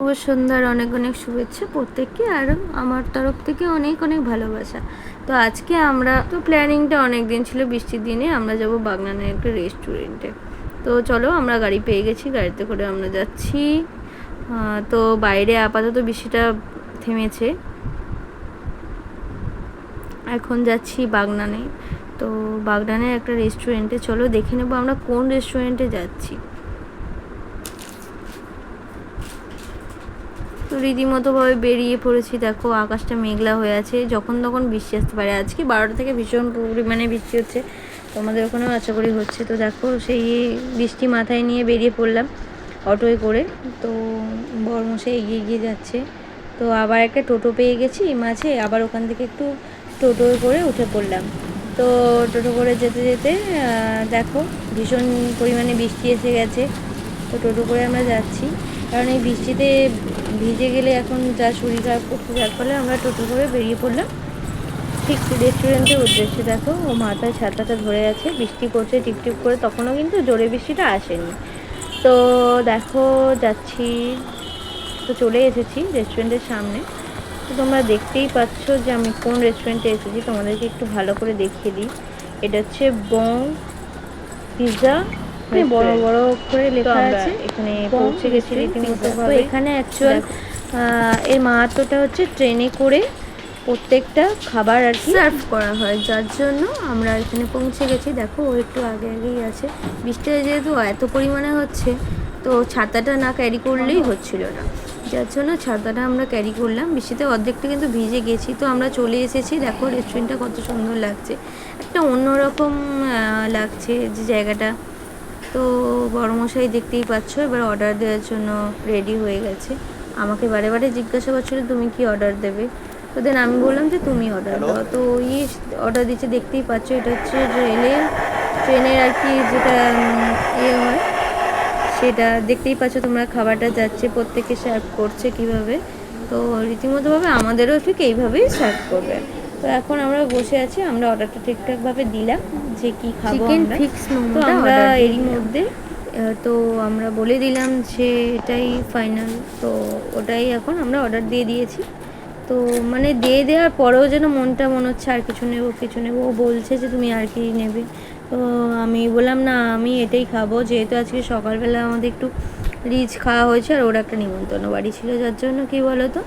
শুভ সন্ধ্যার অনেক অনেক শুভেচ্ছা প্রত্যেককে আর আমার তরফ থেকে অনেক অনেক ভালোবাসা। তো আজকে আমরা, তো প্ল্যানিংটা অনেক দিন ছিল বৃষ্টির দিনে, আমরা যাব বাগনানের একটা রেস্টুরেন্টে তো চলো আমরা গাড়ি পেয়ে গেছি, গাড়িতে করে আমরা যাচ্ছি। তো বাইরে আপাতত বৃষ্টিটা থেমেছে। এখন যাচ্ছি বাগনানে। তো বাগনানের একটা রেস্টুরেন্টে চলো দেখে নেব আমরা কোন রেস্টুরেন্টে যাচ্ছি। তো রীতিমতোভাবে বেরিয়ে পড়েছি। দেখো, আকাশটা মেঘলা হয়ে আছে। যখন তখন বৃষ্টি আসতে পারে। আজকে বারোটা থেকে ভীষণ পরিমাণে বৃষ্টি হচ্ছে। তোমাদের ওখানেও আশা করি হচ্ছে। তো দেখো, সেই বৃষ্টি মাথায় নিয়ে বেরিয়ে পড়লাম অটোয় করে। তো বরমশাই এগিয়ে এগিয়ে যাচ্ছে। তো আবার একটা টোটো পেয়ে গেছি মাঝে। আবার ওখান থেকে একটু টোটোয় করে উঠে পড়লাম। তো টোটো করে যেতে যেতে দেখো, ভীষণ পরিমাণে বৃষ্টি এসে গেছে। তো টোটো করে আমরা যাচ্ছি। কারণ এই বৃষ্টিতে ভিজে গেলে এখন যা শরীর খারাপ করছে যার ফলে আমরা টোটো করে বেরিয়ে পড়লাম। ঠিক রেস্টুরেন্টের উদ্দেশ্যে দেখো, ও মাথায় ছাতাটা ধরে আছে, বৃষ্টি পড়ছে, টিপটিপ করে, তখনও কিন্তু জোরে বৃষ্টিটা আসেনি। তো দেখো, যাচ্ছি। তো চলে এসেছি রেস্টুরেন্টের সামনে। তো তোমরা দেখতেই পাচ্ছ যে আমি কোন রেস্টুরেন্টে এসেছি, তোমাদেরকে একটু ভালো করে দেখিয়ে দিই। এটা হচ্ছে বং পিৎজা বড় বড় করে লেখা আছে। এখানে পৌঁছে গেছি রীতিমতো। তো এখানে অ্যাকচুয়াল এর মাহাত্মটা হচ্ছে ট্রেনে করে প্রত্যেকটা খাবার আর কি সার্ভ করা হয়। যার জন্য আমরা এখানে পৌঁছে গেছি। দেখো ও একটু আগে আগেই আছে। বৃষ্টিটা যেহেতু এত পরিমাণে হচ্ছে তো ছাতাটা না ক্যারি করলেই হচ্ছিল না। যার জন্য ছাতাটা আমরা ক্যারি করলাম। বৃষ্টিতে অর্ধেকটা কিন্তু ভিজে গেছি। তো আমরা চলে এসেছি। দেখো রেস্টুরেন্টটা কত সুন্দর লাগছে। একটা অন্যরকম লাগছে যে জায়গাটা। তো বড়মশাই দেখতেই পাচ্ছ এবার অর্ডার দেওয়ার জন্য রেডি হয়ে গেছে। আমাকে বারে বারে জিজ্ঞাসা করছিল তুমি কি অর্ডার দেবে? তো দেন আমি বললাম যে তুমি অর্ডার দাও। তো ওই অর্ডার দিচ্ছে দেখতেই পাচ্ছ এটা হচ্ছে রেলে ট্রেনের আর কি যেটা ইয়ে হয় সেটা দেখতেই পাচ্ছ তোমরা খাবারটা যাচ্ছে প্রত্যেকে সার্ভ করছে কীভাবে। তো রীতিমতোভাবে আমাদেরও ঠিক এইভাবেই সার্ভ করবে। তো এখন আমরা বসে আছি আমরা অর্ডারটা ঠিকঠাকভাবে দিলাম যে কি খাব আমরা। তো আমরা এরই মধ্যে তো আমরা বলে দিলাম যে এটাই ফাইনাল তো ওটাই এখন আমরা অর্ডার দিয়ে দিয়েছি। তো মানে দিয়ে দেওয়ার পরেও যেন মনটা মনে হচ্ছে আর কিছু নেব কিছু নেব। ও বলছে যে তুমি আর কি নেবে। তো আমি বললাম না আমি এটাই খাব। যেহেতু আজকে সকালবেলা আমাদের একটু রিচ খাওয়া হয়েছে আর ওর একটা নিমন্ত্রণ বাড়ি ছিল যার জন্য কি বলো তো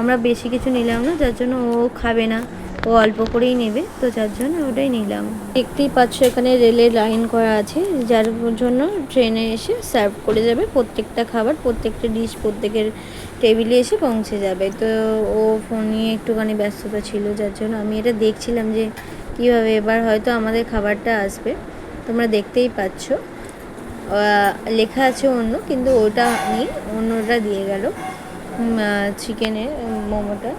আমরা বেশি কিছু নিলাম না যার জন্য ও খাবে না। ও অল্প করেই নেবে, তো যার জন্য ওটাই নিলাম। দেখতেই পাচ্ছ এখানে রেলের লাইন করা আছে, যার জন্য ট্রেনে এসে সার্ভ করে যাবে। প্রত্যেকটা খাবার, প্রত্যেকটা ডিশ প্রত্যেকের টেবিলে এসে পৌঁছে যাবে। তো ও ফোন নিয়ে একটুখানি ব্যস্ততা ছিল, যার জন্য আমি এটা দেখছিলাম যে কীভাবে এবার হয়তো আমাদের খাবারটা আসবে। তোমরা দেখতেই পাচ্ছ। লেখা আছে অন্য, কিন্তু ওটা নেই, অন্যটা দিয়ে গেল। চিকেনের মোমোটা।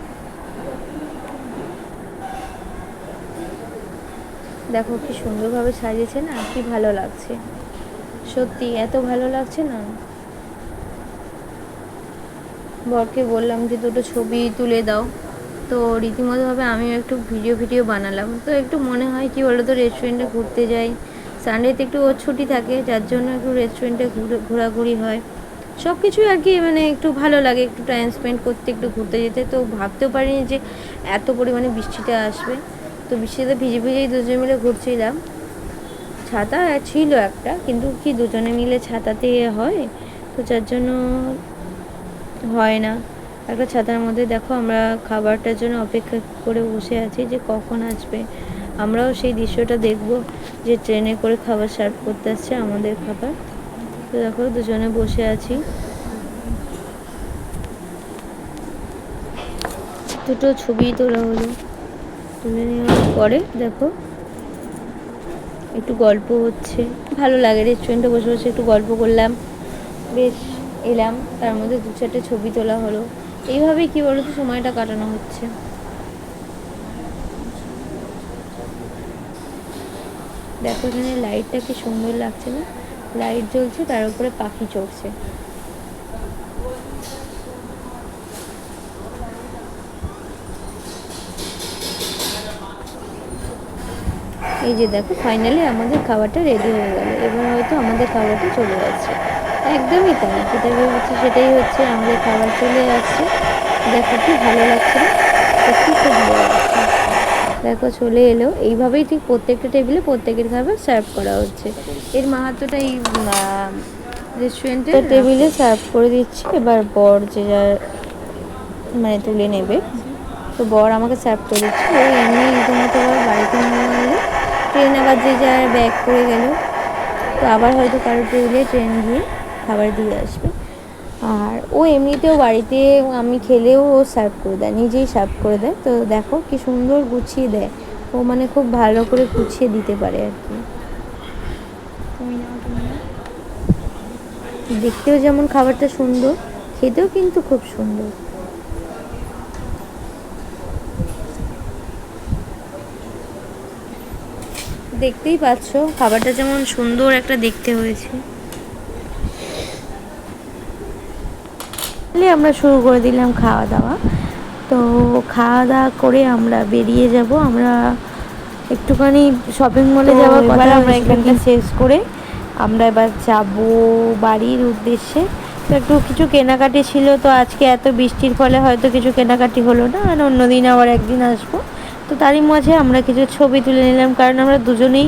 দেখো কি সুন্দরভাবে সাজিয়েছে না কি ভালো লাগছে। সত্যি, এত ভালো লাগছে না? বরকে বললাম যে দুটো ছবি তুলে দাও। তো রীতিমতোভাবে আমিও একটু ভিডিও ভিডিও বানালাম। তো একটু মনে হয় কি বলো তো রেস্টুরেন্টে ঘুরতে যাই। সানডেতে একটু ওর ছুটি থাকে, যার জন্য একটু রেস্টুরেন্টে ঘুরে, ঘোরাঘুরি হয়। সব কিছুই আর কি মানে একটু ভালো লাগে, একটু টাইম স্পেন্ড করতে, একটু ঘুরতে যেতে। তো ভাবতেও পারিনি যে এত পরিমাণে বৃষ্টিটা আসবে। তো বৃষ্টিতে ভিজে ভিজেই দুজন মিলে ঘুরছিলাম। ছাতা ছিল একটা, কিন্তু কি দুজনে মিলে ছাতাতে হয়? তো যার জন্য হয় না। একটা ছাতার মধ্যে দেখো আমরা খাবারটার জন্য অপেক্ষা করে বসে আছি যে কখন আসবে। আমরাও সেই দৃশ্যটা দেখব যে ট্রেনে করে খাবার সার্ভ করতে আসছে আমাদের খাবার। তো দেখো দুজনে বসে আছি। দুটো ছবি তোলা হলো। তুলে নেওয়ার পরে দেখো, একটু গল্প হচ্ছে। ভালো লাগে রেস্টুরেন্টে বসে বসে একটু গল্প করলাম। বেশ, এলাম। তার মধ্যে দু চারটে ছবি তোলা হলো। এইভাবেই কি বলতো, সময়টা কাটানো হচ্ছে। দেখো এখানে লাইটটা কি সুন্দর লাগছে না? লাইট জ্বলছে, তার উপরে পাখি চড়ছে। এই যে দেখো ফাইনালি আমাদের খাবারটা রেডি হয়ে গেল। এবার হয়তো আমাদের খাবারটা চলে যাচ্ছে একদমই তাই। যেটা ভেবেছি সেটাই হচ্ছে, আমাদের খাবার চলে আসছে। দেখো কি ভালো লাগছে সত্যি খুব ভালো লাগছে। দেখো চলে এলো। এইভাবেই ঠিক প্রত্যেকটা টেবিলে প্রত্যেকের খাবার সার্ভ করা হচ্ছে। এর মাহাত্মটা এই রেস্টুরেন্টের টেবিলে সার্ভ করে দিচ্ছি। এবার বর যে যার মানে তুলে নেবে। তো বর আমাকে সার্ভ করে দিচ্ছে। ও এমনি আবার বাড়িতে নিয়ে ট্রেন আবার যে যার ব্যাক করে গেল। তো আবার হয়তো কারোর টেবিলে ট্রেন গিয়ে খাবার দিয়ে আসবে। আর ও এমনিতেও বাড়িতে আমি খেলেও ও সার্ভ করে দেয়, নিজেই সার্ভ করে দেয়। তো দেখো কি সুন্দর গুছিয়ে দেয়। ও মানে খুব ভালো করে গুছিয়ে দিতে পারে আর কি। দেখতেও যেমন খাবারটা সুন্দর, খেতেও কিন্তু খুব সুন্দর। দেখতেই পাচ্ছ খাবারটা যেমন সুন্দর একটা দেখতে হয়েছে। আমরা শুরু করে দিলাম খাওয়া দাওয়া তো খাওয়া দাওয়া করে আমরা বেরিয়ে যাব আমরা একটুখানি শপিং মলে যাওয়ার এবার কথা আমরা এখানটা শেষ করে আমরা এবার যাব বাড়ির উদ্দেশ্যে। তো একটু কিছু কেনাকাটি ছিল তো আজকে এত বৃষ্টির ফলে হয়তো কিছু কেনাকাটি হলো না আর অন্যদিন আবার একদিন আসব। তো তারই মাঝে আমরা কিছু ছবি তুলে নিলাম কারণ আমরা দুজনেই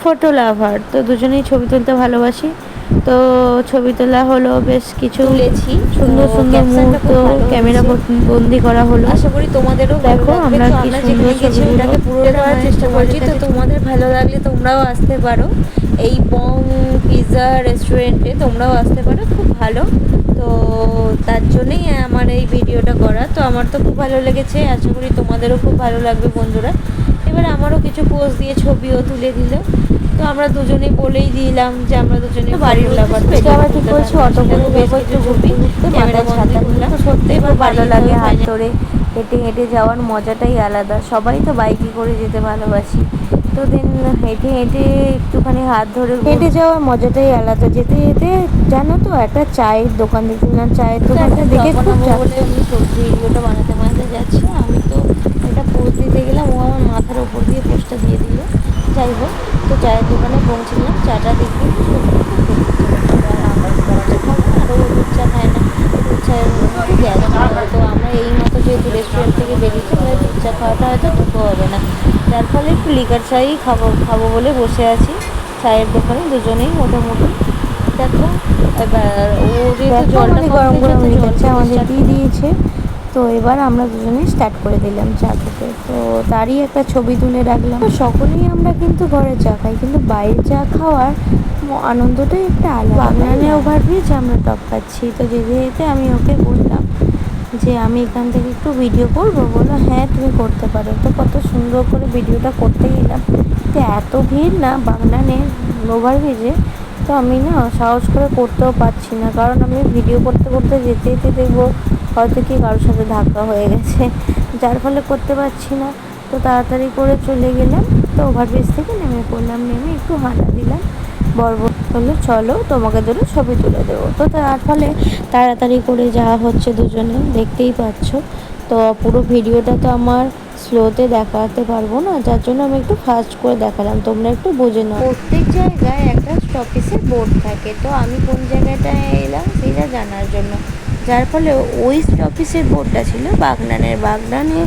ফটো লাভার তো দুজনেই ছবি তুলতে ভালোবাসি। তো ছবি তোলা হলো বেশ কিছু সুন্দর সুন্দর মুহূর্ত ক্যামেরা। বন্দি করা হলো। আশা করি তোমাদেরও দেখো, আমরা কি সুন্দর ওটাকে পুরো করার চেষ্টা চেষ্টা করছি। তো তোমাদের ভালো লাগলে তোমরাও আসতে পারো। এই বং পিৎজা রেস্টুরেন্টে তোমরাও আসতে পারো খুব ভালো। তো তার জন্যই আমার এই ভিডিওটা করা তো আমার তো খুব ভালো লেগেছে আশা করি তোমাদেরও খুব ভালো লাগবে বন্ধুরা। এবার আমারও কিছু পোজ দিয়ে ছবিও তুলে দিল। তো আমরা দুজনে বলেই দিলাম যে আমরা দুজনে বাড়ির ব্যাপার উদ্দেশ্যে আবার ঠিক করেছি অটো করে বেশ একটু ক্যামেরা ছাতা তো এবার খুব ভালো লাগে হাত ধরে। হেঁটে হেঁটে যাওয়ার মজাটাই আলাদা। সবাই তো বাইকে করে যেতে ভালোবাসি। তো দেন হেঁটে হেঁটে একটুখানি হাত ধরে হেঁটে যাওয়ার মজাটাই আলাদা। যেতে যেতে জানো তো একটা চায়ের দোকান দেখছিলাম চায়ের দোকানটা দেখে খুব বলে আমি সবজি ভিডিওটা বানাতে বানাতে যাচ্ছি। আমি তো এটা পোস্ট দিতে গেলাম ও আমার মাথার ওপর দিয়ে পোস্টটা দিয়ে দিল। যাই হোক তো চায়ের দোকানে পৌঁছলাম। চাটা খুব খেতে ইচ্ছে করছিল। আর আমরা তো চা খাব না আর ও দুধ চা খায় না দুধ চায়ের মধ্যে গ্যাস করে। তো আমরা এই মতো যেহেতু রেস্টুরেন্ট থেকে বেরিয়েছি তাহলে দুধ চা খাওয়াটা হয়তো দুটো হবে না যার ফলে একটু লিকার চাই খাব খাব বলে বসে আছি। চায়ের দোকানে দুজনেই মোটামুটি। দেখো এবার ও যেহেতু জলটা গরম গরম হয়ে যাচ্ছে আমাদের দিয়ে দিয়েছে। তো এবার আমরা দুজনেই স্টার্ট করে দিলাম চা খেতে। তো তারই একটা ছবি তুলে রাখলাম। তো সকলেই আমরা কিন্তু ঘরে চা খাই কিন্তু বাইরে চা খাওয়ার আনন্দটাই একটা আলাদা। বাগানে ওভারব্রিজ আমরা টপ খাচ্ছি। তো যেতে যেতে আমি ওকে বললাম যে আমি এখান থেকে একটু ভিডিও করব? বলল হ্যাঁ তুমি করতে পারো। তো কত সুন্দর করে ভিডিওটা করতে গেলাম। তো এত ভিড় না বাগনানে ওভারব্রিজে তো আমি না সাহস করে করতেও পারছি না। কারণ আমি ভিডিও করতে করতে যেতে যেতে দেখব হয়তো কি কারোর সাথে ধাক্কা হয়ে গেছে। যার ফলে করতে পারছি না। তো তাড়াতাড়ি করে চলে গেলাম। তো ওভারব্রিজ থেকে নেমে পড়লাম। নেমে একটু হাঁটা দিলাম। বড় বলল, চলো তোমাকে ধরে ছবি তুলে দেবো। তো তার ফলে তাড়াতাড়ি করে যাওয়া হচ্ছে দুজনে, দেখতেই পাচ্ছ। তো পুরো ভিডিওটা তো আমার স্লোতে দেখাতে পারব না, যার জন্য আমি একটু ফাস্ট করে দেখালাম, তোমরা একটু বুঝে নাও। প্রত্যেক জায়গায় একটা স্টপিসের বোর্ড থাকে, তো আমি কোন জায়গাটায় এলাম সেটা জানার জন্য। যার ফলে ওই অফিসের বোর্ডটা ছিল বাগনানের বাগনানে।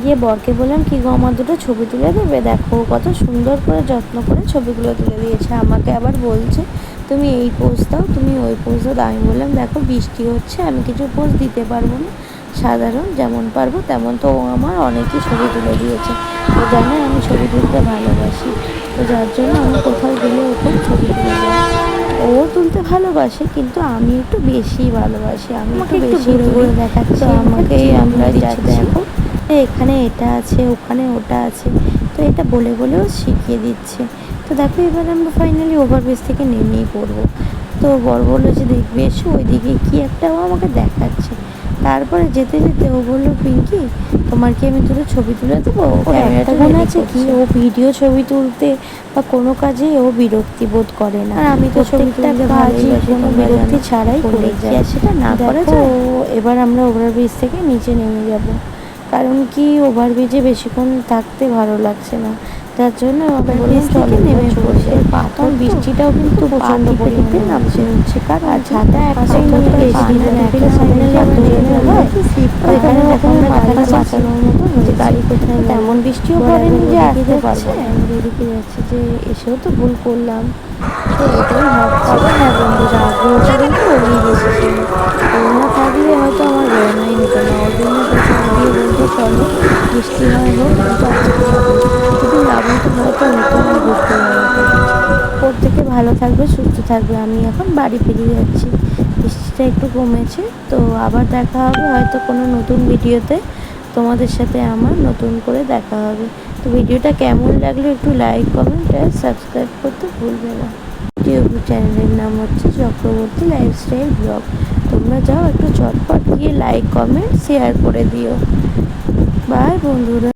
গিয়ে বরকে বললাম, কি গো, আমার দুটো ছবি তুলে দেবে? দেখো, কত সুন্দর করে যত্ন করে ছবিগুলো তুলে দিয়েছে। আমাকে আবার বলছে, তুমি এই পোজ দাও, তুমি ওই পোজ দাও। আমি বললাম, দেখো, বৃষ্টি হচ্ছে, আমি কিছু পোজ দিতে পারব না। সাধারণ, যেমন পারব, তেমন তো আমার অনেকই ছবি তুলে দিয়েছে। ও জানে আমি ছবি তুলতে ভালোবাসি। তো যার জন্য আমি কোথাও গেলে ও খুব ছবি তুলে যায় ও তুলতে ভালোবাসে কিন্তু আমি একটু বেশি ভালোবাসি। আমি একটু বেশি করে দেখাচ্ছি। আমাকে আমরা যা দেখো এখানে এটা আছে ওখানে ওটা আছে। তো এটা বলে বলেও শিখিয়ে দিচ্ছে। তো দেখো এবার আমরা ফাইনালি ওভারব্রিজ থেকে নেমেই পড়ব। তো বড় বলল যে দেখবে এসো ওইদিকে কী একটা ও আমাকে দেখাচ্ছে। তারপরে যেতে যেতে ও বলল পিঙ্কি তোমার কি আমি তুলে ছবি তুলে দেবো? ক্যামেরাটা একটা গুণ আছে কি? ও ভিডিও ছবি তুলতে বা কোনো কাজে ও বিরক্তি বোধ করে না। আর আমি তো ছবি তুলতে ভালোবাসি কোনো বিরক্তি ছাড়াই করে যাই সেটা না করে যায়? এবার আমরা ওভারব্রিজ থেকে নিচে নেমে যাব। কারণ কি ওভারব্রিজে বেশিক্ষণ থাকতে ভালো লাগছে না। যার জন্য থেকে নেমে নেমে পড়ছে। পাথর বৃষ্টিটাও কিন্তু প্রচণ্ড পরিমাণে নামছে। হচ্ছে কারণ আর ছাতা একটা এখানে বাঁচানোর মতো হয়েছে। গাড়ি কোথায় তেমন বৃষ্টিও পড়েনি যে আসতে। এদিকে যাচ্ছি যে এসেও তো ভুল করলাম। তো এটাই থাকলে হয়তো আমার বৃষ্টি কিন্তু হয়তো থেকে ভালো থাকবে, সুস্থ থাকবে, আমি এখন বাড়ি ফিরে যাচ্ছি। বৃষ্টিটা একটু কমেছে, তো আবার দেখা হবে হয়তো কোনো নতুন ভিডিওতে। তোমাদের সাথে আমার নতুন করে দেখা হবে। তো ভিডিওটা কেমন লাগল একটু লাইক কমেন্ট আর সাবস্ক্রাইব করতে ভুলবে না। ইউটিউব চ্যানেলের নাম হচ্ছে চক্রবর্তী লাইফস্টাইল ব্লগ তোমরা যাও একটু চটপট গিয়ে লাইক কমেন্ট শেয়ার করে দিও। বাই বন্ধুরা।